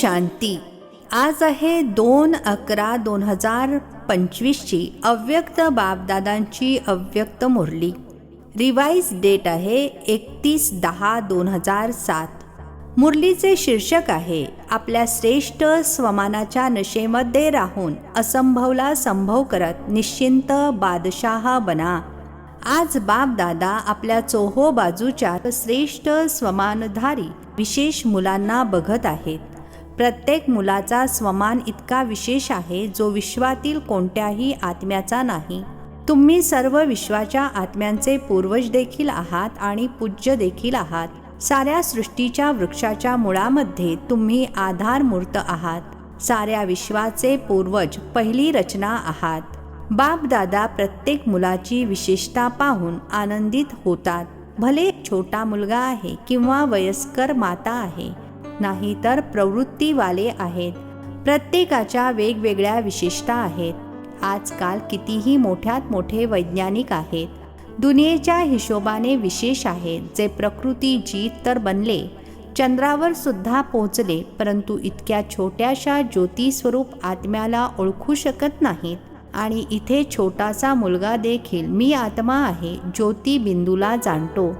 शांती. आज आहे दोन अकरा दोन हजार पंचवीसची अव्यक्त बापदादांची अव्यक्त मुरली. रिवाईज डेट आहे एकतीस दहा दोन हजार सात. मुरलीचे शीर्षक आहे आपल्या श्रेष्ठ स्वमानाच्या नशेमध्ये राहून असंभवला संभव करत निश्चिंत बादशाह बना. आज बापदादा आपल्या चोहो बाजूच्या श्रेष्ठ स्वमानधारी विशेष मुलांना बघत आहेत. प्रत्येक मुलाचा स्वमान इतका विशेष आहे जो विश्वातील कोणत्याही आत्म्याचा नाही. तुम्ही सर्व विश्वाच्या आत्म्यांचे पूर्वज देखील आहात आणि पूज्य देखील आहात. साऱ्या सृष्टीच्या वृक्षाच्या मुळामध्ये तुम्ही आधारमूर्त आहात. साऱ्या विश्वाचे पूर्वज पहिली रचना आहात. बाप दादा प्रत्येक मुलाची विशेषता पाहून आनंदित होतात. भले छोटा मुलगा आहे किंवा वयस्कर माता आहे नाही तर प्रवृत्तीवाले आहेत. प्रत्येकाच्या वेगवेगळ्या विशेषता आहेत. आजकाल कितीही मोठ्यात मोठे वैज्ञानिक आहेत. दुनियेच्या हिशोबाने विशेष आहेत. जे प्रकृती जीत तर बनले चंद्रावर सुद्धा पोहोचले परंतु इतक्या छोट्याशा ज्योतिस्वरूप आत्म्याला ओळखू शकत नाहीत. आणि इथे छोटासा मुलगा देखील मी आत्मा आहे ज्योती बिंदूला जाणतो.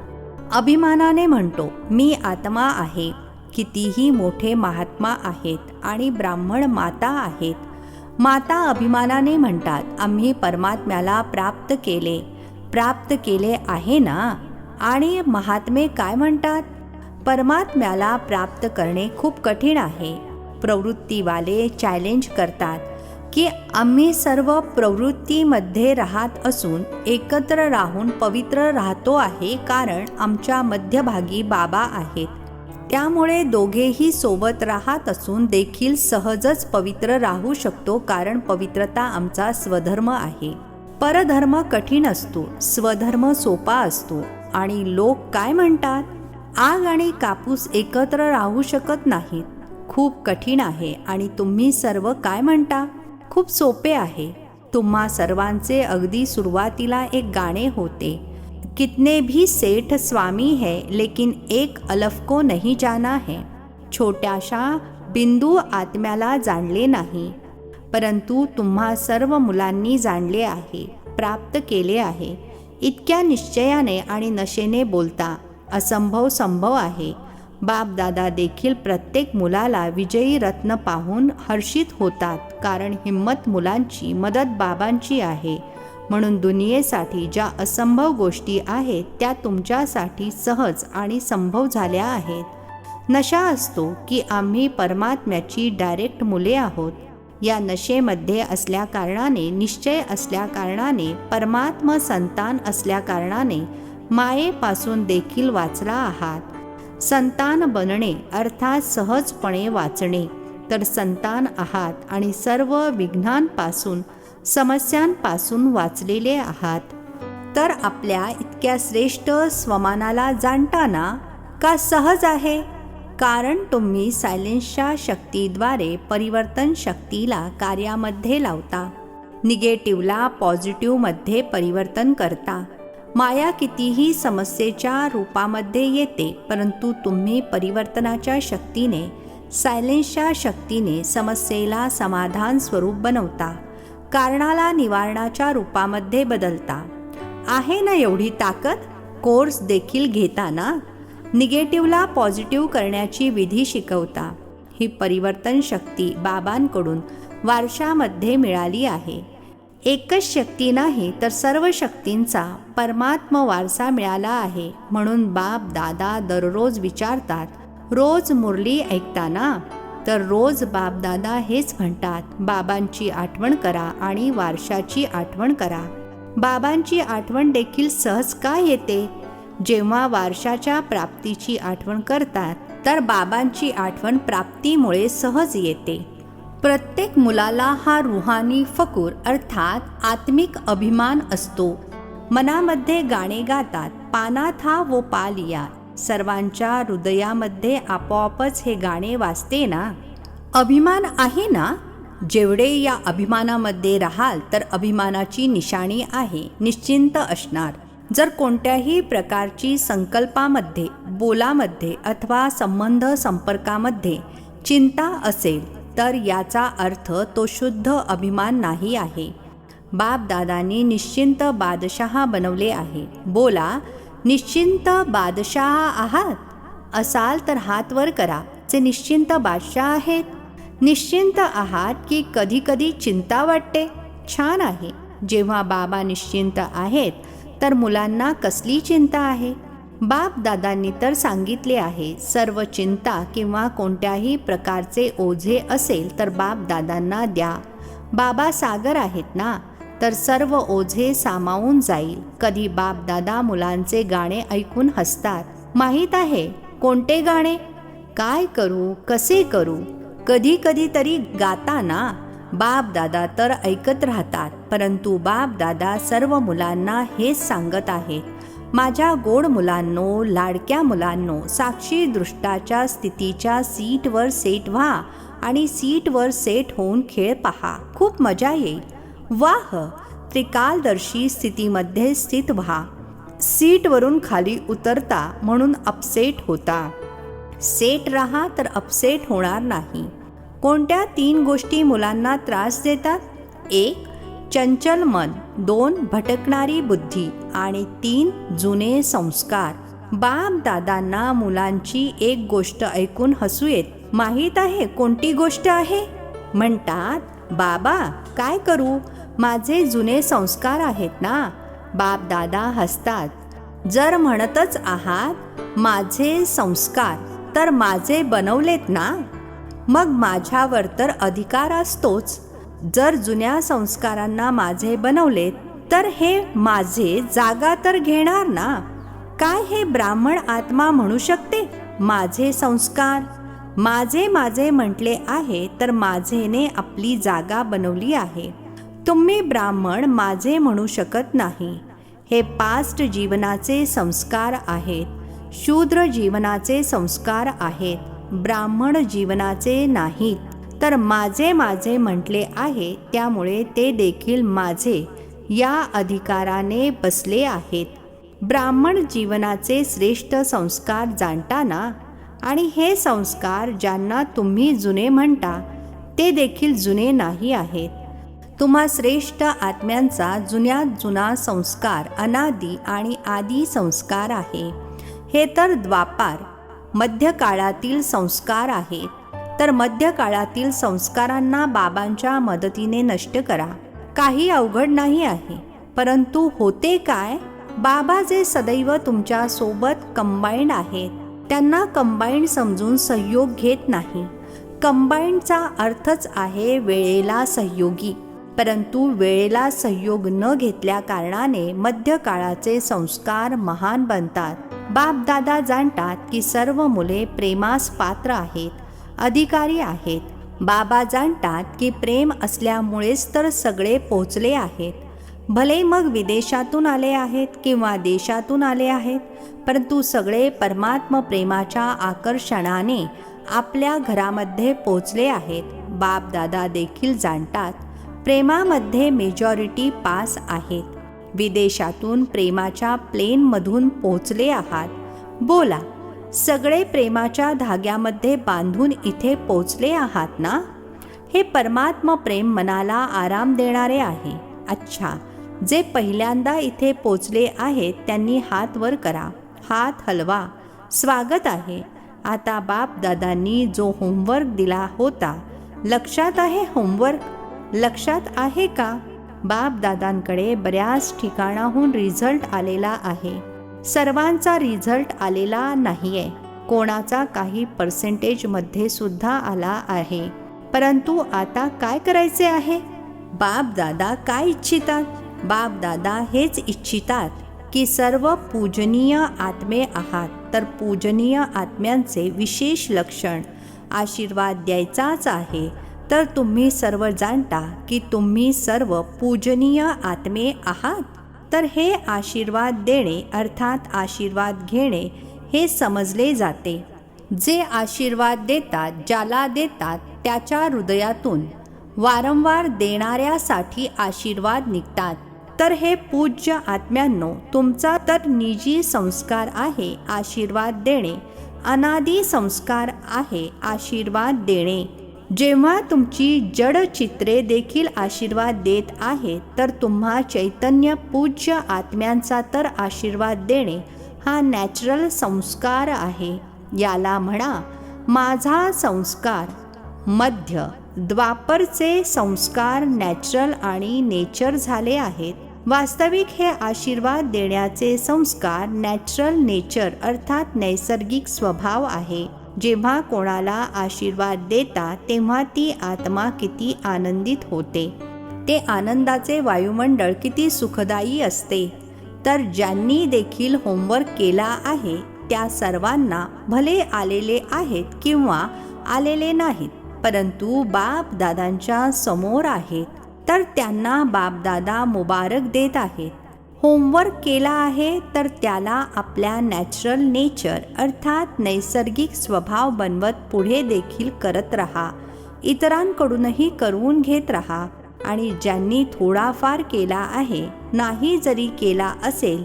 अभिमानाने म्हणतो मी आत्मा आहे. कितीही मोठे महात्मा आहेत आणि ब्राह्मण माता आहेत. माता अभिमानाने म्हणतात आम्ही परमात्म्याला प्राप्त केले. प्राप्त केले आहे ना? आणि महात्मे काय म्हणतात? परमात्म्याला प्राप्त करणे खूप कठीण आहे. प्रवृत्तीवाले चॅलेंज करतात की आम्ही सर्व प्रवृत्तीमध्ये राहत असून एकत्र राहून पवित्र राहतो आहे कारण आमच्या मध्यभागी बाबा आहेत. त्यामुळे दोघेही सोबत राहत असून देखील सहजच पवित्र राहू शकतो कारण पवित्रता आमचा स्वधर्म आहे. परधर्म कठीण असतो स्वधर्म सोपा असतो. आणि लोक काय म्हणतात? आग आणि कापूस एकत्र राहू शकत नाहीत. खूप कठीण आहे. आणि तुम्ही सर्व काय म्हणता? खूप सोपे आहे. तुम्हा सर्वांचे अगदी सुरुवातीला एक गाणे होते. कितने भी सेठ स्वामी है लेकिन एक अलफ को नहीं जाना है। छोट्याशा बिंदू आत्म्याला जाणले नाही परंतु तुम्हा सर्व मुलांनी जाणले आहे प्राप्त केले आहे। इतक्या निश्चयाने आणि नशेने बोलता असंभव संभव आहे। बापदादा देखील प्रत्येक मुलाला विजयी रत्न पाहून हर्षित होतात कारण हिंमत मुलांची मदत बाबांची आहे। म्हणून दुनियेसाठी ज्या असंभव गोष्टी आहेत त्या तुमच्यासाठी सहज आणि संभव झाल्या आहेत. नशा असतो की आम्ही परमात्म्याची डायरेक्ट मुले आहोत. या नशेमध्ये असल्याकारणाने निश्चय असल्याकारणाने परमात्मा संतान असल्याकारणाने मायेपासून देखील वाचला आहात. संतान बनणे अर्थात सहजपणे वाचणे. तर संतान आहात आणि सर्व विघ्नांपासून समस्यांपासून वाचलेले आहात. तर आपल्या इतक्या श्रेष्ठ स्वमानाला जाणताना का सहज आहे? कारण तुम्ही सायलेन्सच्या शक्तीद्वारे परिवर्तन शक्तीला कार्यामध्ये लावता. निगेटिव्हला पॉझिटिव्हमध्ये परिवर्तन करता. माया कितीही समस्येच्या रूपामध्ये येते परंतु तुम्ही परिवर्तनाच्या शक्तीने सायलेन्सच्या शक्तीने समस्येला समाधान स्वरूप बनवता. कारणाला निवारणाच्या रूपामध्ये बदलता. आहे ना एवढी ताकद? कोर्स देखील घेताना? निगेटिव्हला पॉझिटिव्ह करण्याची विधी शिकवता. ही परिवर्तन शक्ती बाबांकडून वारशामध्ये मिळाली आहे. एकच शक्ती नाही तर सर्व शक्तींचा परमात्म वारसा मिळाला आहे म्हणून बाप दादा दररोज विचारतात रोज मुरली ऐकताना? तर रोज बापदादा हेच म्हणतात बाबांची आठवण करा आणि वारशाची आठवण करा. बाबांची आठवण देखील सहज का येते? जेव्हा वारशाच्या प्राप्तीची आठवण करतात तर बाबांची आठवण प्राप्तीमुळे सहज येते. प्रत्येक मुलाला हा रुहानी फकूर अर्थात आत्मिक अभिमान असतो. मनामध्ये गाणे गातात पानात हा वो पालिया सर्वांच्या हृदयामध्ये आपोआपच हे गाणे वाचते ना? अभिमान आहे ना? जेवढे या अभिमानामध्ये राहाल तर अभिमानाची निशाणी आहे निश्चिंत असणार. जर कोणत्याही प्रकारची संकल्पामध्ये बोलामध्ये अथवा संबंध संपर्कामध्ये चिंता असेल तर याचा अर्थ तो शुद्ध अभिमान नाही आहे. बाप दादांनी निश्चिंत बादशहा बनवले आहे. बोला निश्चिंत बादशाह आहात. असाल तर हात वर करा जे निश्चिंत बादशाह आहेत. निश्चिंत आहात की कधी कधी चिंता वाटते. छान आहे. जेव्हा बाबा निश्चिंत आहेत तर मुलांना कसली चिंता आहे? बाप दादांनी तर सांगितले आहे सर्व चिंता किंवा कोणत्याही प्रकारचे ओझे असेल तर बाप दादांना द्या. बाबा सागर आहेत ना? तर सर्व ओझे सामावून जाईल. कधी बाप दादा मुलांचे गाणे ऐकून हसतात. माहीत आहे कोणते गाणे? काय करू कसे करू? कधी कधी तरी गाताना बाप दादा तर ऐकत राहतात परंतु बाप दादा सर्व मुलांना हेच सांगत आहेत. माझ्या गोड मुलांनो लाडक्या मुलांनो साक्षी दृष्टाच्या स्थितीच्या सीटवर सेट व्हा आणि सीटवर सेट होऊन खेळ पहा. खूप मजा येईल. वाह त्रिकालदर्शी स्थितीमध्ये स्थित व्हा. सीटवरून खाली उतरता म्हणून अपसेट होता. सेट राहा तर अपसेट होणार नाही. कोणत्या तीन गोष्टी मुलांना त्रास देतात? एक चंचल मन. दोन भटकणारी बुद्धी. आणि तीन जुने संस्कार. बाप दादांना मुलांची एक गोष्ट ऐकून हसू येत. माहीत आहे कोणती गोष्ट आहे? म्हणतात बाबा काय करू? माझे जुने संस्कार आहेत ना? बाप दादा हसतात. जर म्हणतच आहात माझे संस्कार तर माझे बनवलेत ना? मग माझ्यावर तर अधिकार असतोच. जर जुन्या संस्कारांना माझे बनवलेत तर हे माझे जागा तर घेणार ना? काय हे ब्राह्मण आत्मा म्हणू शकते? माझे संस्कार? माझे माझे म्हटले आहे तर माझेने आपली जागा बनवली आहे. तुम्ही ब्राह्मण माझे म्हणू शकत नाही. हे पास्ट जीवनाचे संस्कार आहेत. शूद्र जीवनाचे संस्कार आहेत. ब्राह्मण जीवनाचे नाहीत. तर माझे माझे म्हटले आहे त्यामुळे ते देखील माझे या अधिकाराने बसले आहेत. ब्राह्मण जीवनाचे श्रेष्ठ संस्कार जाणताना आणि हे संस्कार ज्यांना तुम्ही जुने म्हणता ते देखील जुने नाही आहेत. तुम्हा श्रेष्ठ आत्म्यांचा जुन्यात जुना संस्कार अनादी आणि आदी संस्कार आहे. हे तर द्वापार मध्यकाळातील संस्कार आहेत तर मध्यकाळातील संस्कारांना बाबांच्या मदतीने नष्ट करा. काही अवघड नाही आहे. परंतु होते काय? बाबा जे सदैव तुमच्यासोबत कंबाईंड आहेत. त्यांना कंबाईंड समजून सहयोग घेत नाही. कंबाईंडचा अर्थच आहे वेळेला सहयोगी. परंतु वेळेला सहयोग न घेतल्या कारणाने मध्यकाळाचे संस्कार महान बनतात. बापदादा जाणतात की सर्व मुले प्रेमास पात्र आहेत अधिकारी आहेत. बाबा जाणतात की प्रेम असल्यामुळेच तर सगळे पोचले आहेत. भले मग विदेशातून आले आहेत किंवा देशातून आले आहेत परंतु सगळे परमात्म प्रेमाच्या आकर्षणाने आपल्या घरामध्ये पोचले आहेत. बाप दादा देखील जाणतात. प्रेमामध्ये मेजॉरिटी पास आहेत. विदेशातून प्रेमाच्या प्लेनमधून पोचले आहात. बोला सगळे प्रेमाच्या धाग्यामध्ये बांधून इथे पोचले आहात ना? हे परमात्म प्रेम मनाला आराम देणारे आहे. अच्छा जे पहिल्यांदा इथे पोचले आहेत त्यांनी हात वर करा. हात हलवा. स्वागत आहे. आता बाप दादांनी जो होमवर्क दिला होता लक्षात आहे होमवर्क लक्षात आहे का? बाप दादांकडे बऱ्याच ठिकाणाहून रिझल्ट आलेला आहे. सर्वांचा रिझल्ट आलेला नाहीये. कोणाचा काही पर्सेंटेजमध्ये सुद्धा आला आहे. परंतु आता काय करायचे आहे? बाप दादा काय इच्छितात? बाप दादा हेच इच्छितात की सर्व पूजनीय आत्मे आहात. तर पूजनीय आत्म्यांचे विशेष लक्षण आशीर्वाद द्यायचाच आहे. तर तुम्ही सर्व जाणता की तुम्ही सर्व पूजनीय आत्मे आहात? तर हे आशीर्वाद देणे अर्थात आशीर्वाद घेणे हे समजले जाते. जे आशीर्वाद देतात ज्याला देतात त्याच्या हृदयातून वारंवार देणाऱ्यासाठी आशीर्वाद निघतात. तर हे पूज्य आत्म्यांनो तुमचा तर निजी संस्कार आहे आशीर्वाद देणे. अनादी संस्कार आहे आशीर्वाद देणे. जेव्हा तुमची जड चित्रे देखील आशीर्वाद देत आहेत तर तुम्हा चैतन्य पूज्य आत्म्यांचा तर आशीर्वाद देणे हा नॅचरल संस्कार आहे. याला म्हणा माझा संस्कार. मध्य द्वापरचे संस्कार नॅचरल आणि नेचर झाले आहेत. वास्तविक हे आशीर्वाद देण्याचे संस्कार नॅचरल नेचर अर्थात नैसर्गिक स्वभाव आहे. जेव्हा कोणाला आशीर्वाद देता तेव्हा ती आत्मा किती आनंदित होते. ते आनंदाचे वायुमंडळ किती सुखदायी असते. तर ज्यांनी देखील होमवर्क केला आहे त्या सर्वांना भले आलेले आहेत किंवा आलेले नाहीत परंतु बाप दादांच्या समोर आहेत. तर त्यांना बापदादा मुबारक देत आहेत. होमवर्क केला आहे तर त्याला आपल्या नॅचरल नेचर अर्थात नैसर्गिक स्वभाव बनवत पुढे देखील करत राहा. इतरांकडूनही करून घेत राहा आणि ज्यांनी थोडाफार केला आहे नाही जरी केला असेल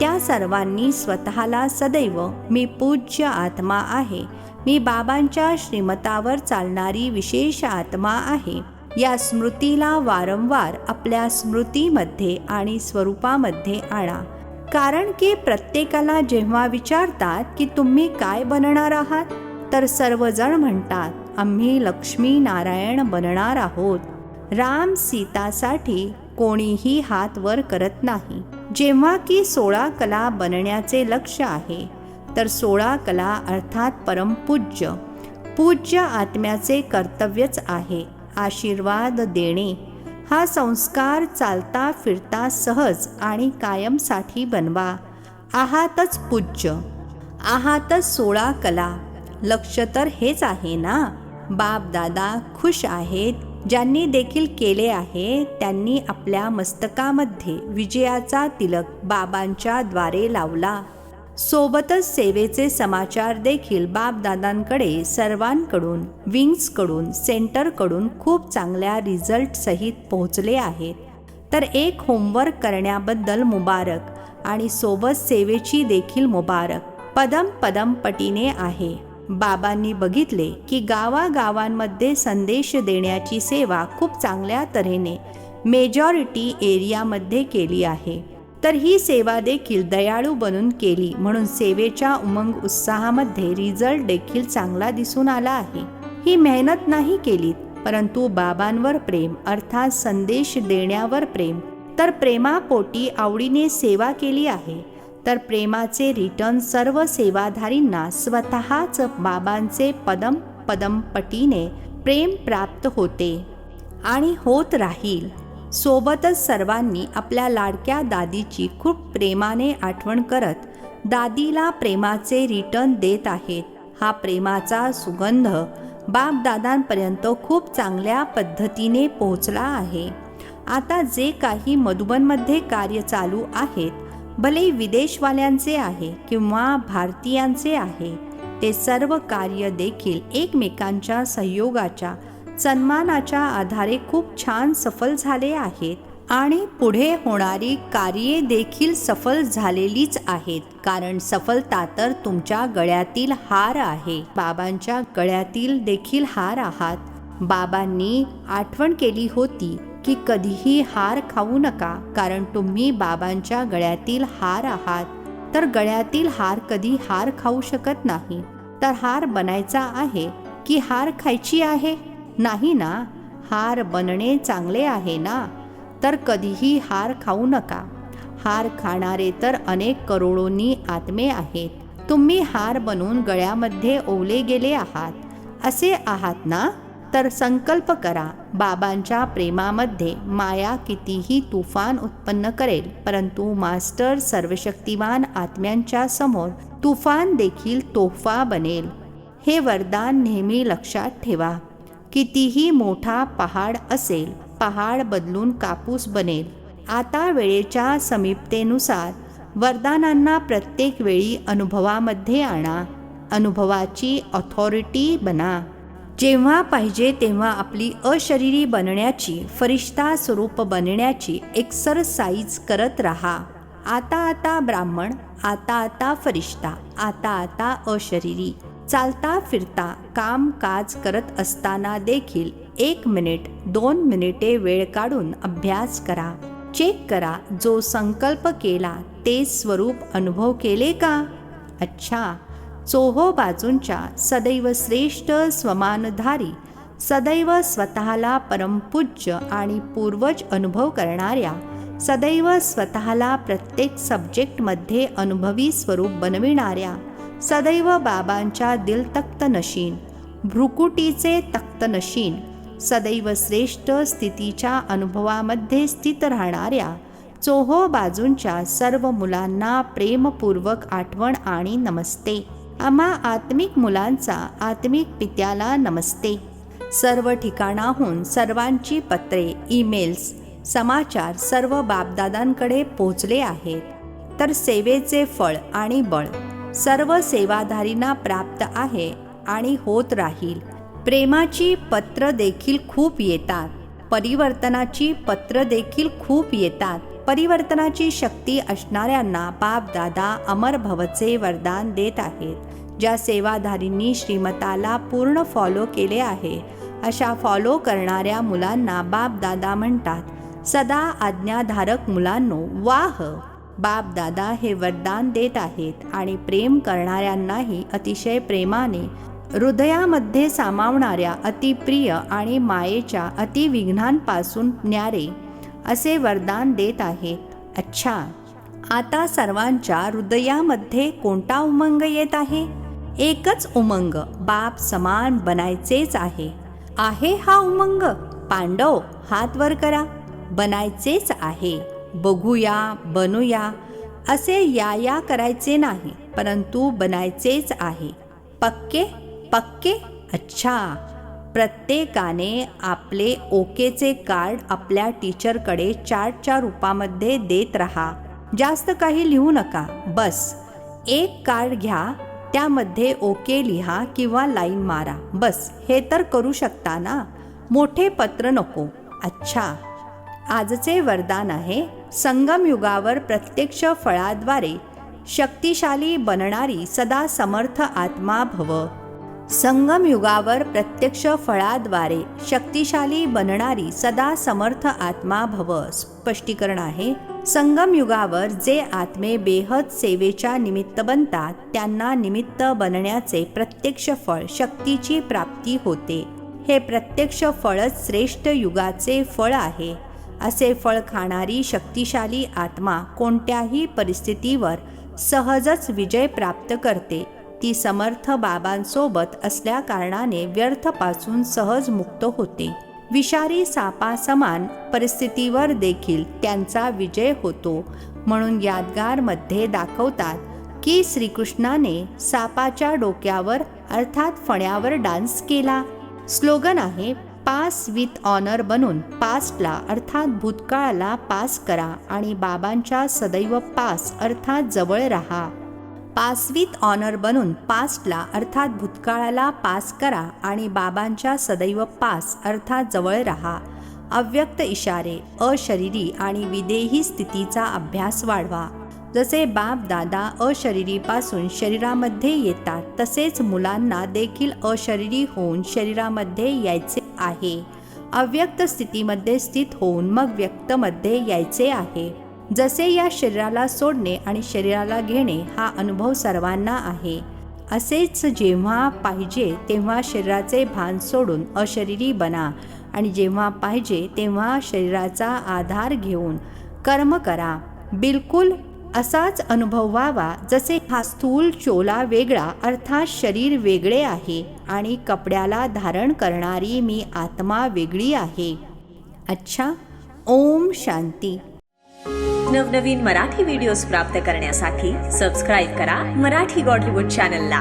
त्या सर्वांनी स्वतःला सदैव मी पूज्य आत्मा आहे. मी बाबांच्या श्रीमतावर चालणारी विशेष आत्मा आहे. या स्मृतीला वारंवार आपल्या स्मृतीमध्ये आणि स्वरूपामध्ये आणा. कारण की प्रत्येकाला जेव्हा विचारतात की तुम्ही काय बनणार आहात तर सर्वजण म्हणतात आम्ही लक्ष्मी नारायण बनणार आहोत. राम सीतासाठी कोणीही हात वर करत नाही. जेव्हा की सोळा कला बनण्याचे लक्ष आहे तर सोळा कला अर्थात परमपूज्य. पूज्य आत्म्याचे कर्तव्यच आहे. आशीर्वाद देणे. हा संस्कार चालता फिरता सहज आणि कायमसाठी बनवा. आहातच पूज्य. आहातच सोळा कला. लक्ष तर हेच आहे ना? बाप दादा खुश आहेत. ज्यांनी देखील केले आहे त्यांनी आपल्या मस्तकामध्ये विजयाचा तिलक बाबांच्या द्वारे लावला. सोबतच सेवेचे समाचार देखील बापदादांकडे सर्वांकडून विंग्सकडून सेंटरकडून खूप चांगल्या रिझल्टसहित पोहोचले आहेत. तर एक होमवर्क करण्याबद्दल मुबारक आणि सोबत सेवेची देखील मुबारक. पदम पदम पटीने आहे. बाबांनी बघितले की गावागावांमध्ये संदेश देण्याची सेवा खूप चांगल्या तऱ्हेने मेजॉरिटी एरियामध्ये केली आहे. तर ही सेवा देखील दयाळू बनून केली म्हणून सेवेच्या उमंग उत्साहामध्ये रिझल्ट देखील चांगला दिसून आला आहे. ही मेहनत नाही केलीत परंतु बाबांवर प्रेम अर्थात संदेश देण्यावर प्रेम. तर प्रेमापोटी आवडीने सेवा केली आहे. तर प्रेमाचे रिटर्न सर्व सेवाधारींना स्वतःच बाबांचे पदम पदमपटीने प्रेम प्राप्त होते आणि होत राहील. सोबतच सर्वांनी आपल्या लाडक्या दादीची खूप प्रेमाने आठवण करत दादीला प्रेमाचे रिटर्न देत आहेत. हा प्रेमाचा सुगंध बापदादांपर्यंत खूप चांगल्या पद्धतीने पोहोचला आहे. आता जे काही मधुबनमध्ये कार्य चालू आहेत भले विदेशवाल्यांचे आहे किंवा भारतीयांचे आहे ते सर्व कार्य देखील एकमेकांच्या सहयोगाच्या सन्मानाच्या आधारे खूप छान सफल झाले आहेत आणि पुढे होणारी कार्ये देखील सफल झालेलीच आहेत. कारण सफलता तर तुमच्या गळ्यातील हार आहे. बाबांच्या गळ्यातील देखील हार आहात. बाबांनी आठवण केली होती की कधीही हार खाऊ नका. कारण तुम्ही बाबांच्या गळ्यातील हार आहात. तर गळ्यातील हार कधी हार खाऊ शकत नाही. तर हार बनायचा आहे की हार खायची आहे? नाही ना? हार बनणे चांगले आहे ना? तर कधीही हार खाऊ नका. हार खाणारे तर अनेक करोडोंनी आत्मे आहेत. तुम्ही हार बनून गळ्यामध्ये ओवले गेले आहात. असे आहात ना? तर संकल्प करा बाबांच्या प्रेमामध्ये माया कितीही तुफान उत्पन्न करेल परंतु मास्टर सर्वशक्तिवान आत्म्यांच्या समोर तुफान देखील तोफा बनेल. हे वरदान नेहमी लक्षात ठेवा. कितीही मोठा पहाड असेल पहाड बदलून कापूस बनेल. आता वेळेच्या समीपतेनुसार वरदानांना प्रत्येक वेळी अनुभवामध्ये आणा. अनुभवाची ऑथॉरिटी बना. जेव्हा पाहिजे तेव्हा आपली अशरीरी बनण्याची फरिश्ता स्वरूप बनण्याची एक्सरसाइज करत राहा. आता आता ब्राह्मण आता आता फरिश्ता आता आता अशरीरी. चालता फिरता काम काज करत असताना देखील एक मिनिट दोन मिनिटे वेळ काढून अभ्यास करा. चेक करा जो संकल्प केला ते स्वरूप अनुभव केले का? अच्छा. चोहो बाजूंच्या सदैव श्रेष्ठ स्वमानधारी सदैव स्वतःला परमपूज्य आणि पूर्वज अनुभव करणाऱ्या सदैव स्वतःला प्रत्येक सब्जेक्टमध्ये अनुभवी स्वरूप बनविणाऱ्या सदैव बाबांच्या दिल तक्त नशीन भ्रुकुटीचे तक्तनशीन सदैव श्रेष्ठ स्थितीच्या अनुभवामध्ये स्थित राहणाऱ्या चोहो बाजूंच्या सर्व मुलांना प्रेमपूर्वक आठवण आणि नमस्ते. आम्हा आत्मिक मुलांचा आत्मिक पित्याला नमस्ते. सर्व ठिकाणाहून सर्वांची पत्रे ईमेल्स समाचार सर्व बापदादांकडे पोचले आहेत. तर सेवेचे फळ आणि बळ सर्व सेवाधारींना प्राप्त आहे आणि होत राहील. प्रेमाची पत्र देखील खूप येतात. परिवर्तनाची पत्र देखील खूप येतात. परिवर्तनाची शक्ती असणाऱ्यांना बाप दादा अमर भवचे वरदान देत आहेत. ज्या सेवाधारींनी श्रीमताला पूर्ण फॉलो केले आहे अशा फॉलो करणाऱ्या मुलांना बाप दादा म्हणतात. सदा आज्ञाधारक मुलांनो वाह! बाप दादा हे वरदान देत आहेत आणि प्रेम करणाऱ्यांनाही अतिशय प्रेमाने हृदयामध्ये सामावणाऱ्या अतिप्रिय आणि मायेच्या अतिविघ्नांपासून न्यारे असे वरदान देत आहेत. अच्छा आता सर्वांच्या हृदयामध्ये कोणता उमंग येत आहे? एकच उमंग बाप समान बनायचेच आहे. आहे हा उमंग? पांडव हात वर करा. बनायचेच आहे. बघूया बनूया असे या या करायचे नाही परंतु बनायचेच आहे. पक्के पक्के अच्छा. प्रत्येकाने आपले ओकेचे कार्ड आपल्या टीचरकडे चार्टच्या रूपामध्ये देत राहा. जास्त काही लिहू नका बस. एक कार्ड घ्या त्यामध्ये ओके लिहा किंवा लाईन मारा बस. हे तर करू शकता ना? मोठे पत्र नको. अच्छा. आजचे वरदान आहे संगमयुगावर प्रत्यक्ष फळाद्वारे शक्तिशाली बनणारी सदा समर्थ आत्मा भव. संगमयुगावर प्रत्यक्ष फळाद्वारे शक्तिशाली बनणारी सदा समर्थ आत्मा भव. स्पष्टीकरण आहे. संगमयुगावर जे आत्मे बेहद सेवेच्या निमित्त बनतात त्यांना निमित्त बनण्याचे प्रत्यक्ष फळ शक्तीची प्राप्ती होते. हे प्रत्यक्ष फळच श्रेष्ठ युगाचे फळ आहे. असे फळ खाणारी शक्तिशाली आत्मा कोणत्याही परिस्थितीवर सहजच विजय प्राप्त करते. ती समर्थ बाबांसोबत असल्या कारणाने व्यर्थपासून सहज मुक्त होते. विषारी सापासमान परिस्थितीवर देखील त्यांचा विजय होतो. म्हणून यादगारमध्ये दाखवतात की श्रीकृष्णाने सापाच्या डोक्यावर अर्थात फण्यावर डान्स केला. स्लोगन आहे पास विथ ऑनर बनून पास्टला अर्थात भूतकाळाला पास करा आणि बाबांच्या सदैव पास अर्थात जवळ राहा. पास विथ ऑनर बनून पास्टला अर्थात भूतकाळाला पास करा आणि बाबांच्या सदैव पास अर्थात जवळ राहा. अव्यक्त इशारे अशरीरी आणि विदेही स्थितीचा अभ्यास वाढवा. जसे बाप दादा अशरीरीपासून शरीरामध्ये येतात तसेच मुलांना देखील अशरीरी होऊन शरीरामध्ये यायचे आहे. अव्यक्त स्थितीमध्ये स्थित होऊन मग व्यक्तमध्ये यायचे आहे. जसे या शरीराला सोडणे आणि शरीराला घेणे हा अनुभव सर्वांना आहे. असेच जेव्हा पाहिजे तेव्हा शरीराचे भान सोडून अशरीरी बना आणि जेव्हा पाहिजे तेव्हा शरीराचा आधार घेऊन कर्म करा. बिलकुल असाच अनुभव व्हावा जसे हा स्थूल चोला वेगळा अर्थात शरीर वेगळे आहे आणि कपड्याला धारण करणारी मी आत्मा वेगळी आहे. अच्छा ओम शांती. नवनवीन मराठी व्हिडिओज प्राप्त करण्यासाठी सबस्क्राईब करा मराठी गॉडलीवूड चॅनलला